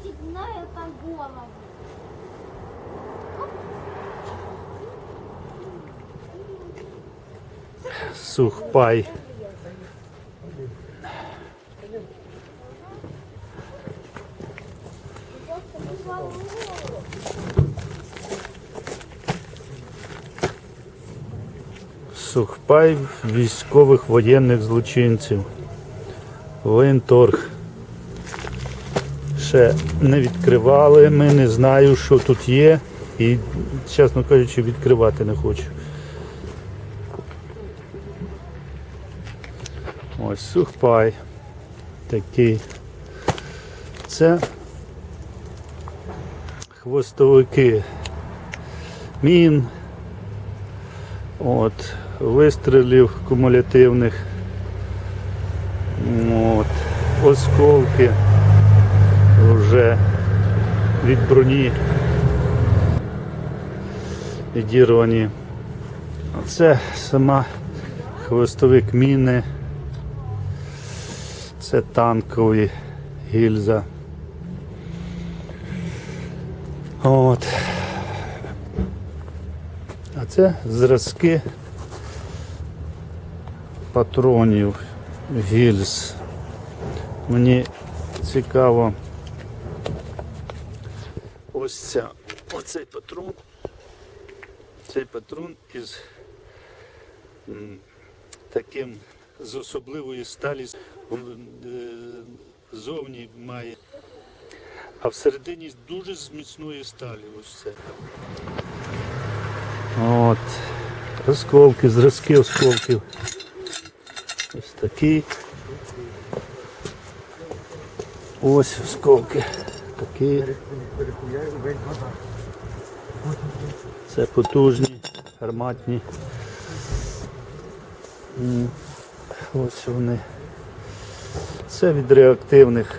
степная по голову. Сухпай. Сухпай військових воєнних злочинців. Воєнторг. Ще не відкривали, ми не знаю, що тут є. І, чесно кажучи, відкривати не хочу. Ось сухпай. Такий. Це хвостовики мін. От, вистрілів кумулятивних. От, осколки вже від броні відірвані. Це сама хвостовик міни. Це танкові гільза. От. А це зразки патронів гільз. Мені цікаво. Ця, оцей патрон. Цей патрон із таким з особливої сталі е, зовні має. А всередині дуже з сталі ось це. От. Осколки, зразки осколків. Ось такі. Ось осколки. Такі. Це потужні, гарматні. Ось вони. Це від реактивних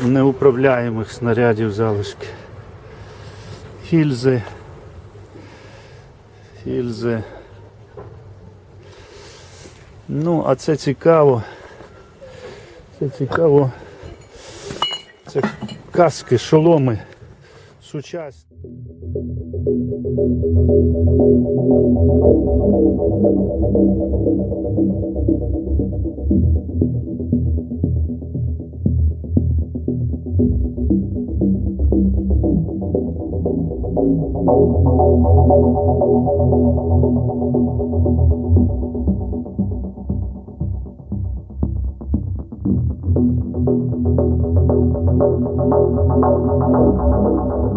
неуправляємих снарядів залишки. Гільзи. Гільзи. Ну, а це цікаво. Це цікаво. Це каски, шоломи. Сучасні.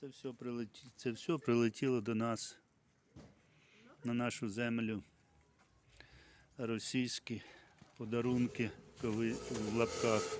Це все, прилеті... Це все прилетіло до нас на нашу землю. Російські подарунки, коли в лапках.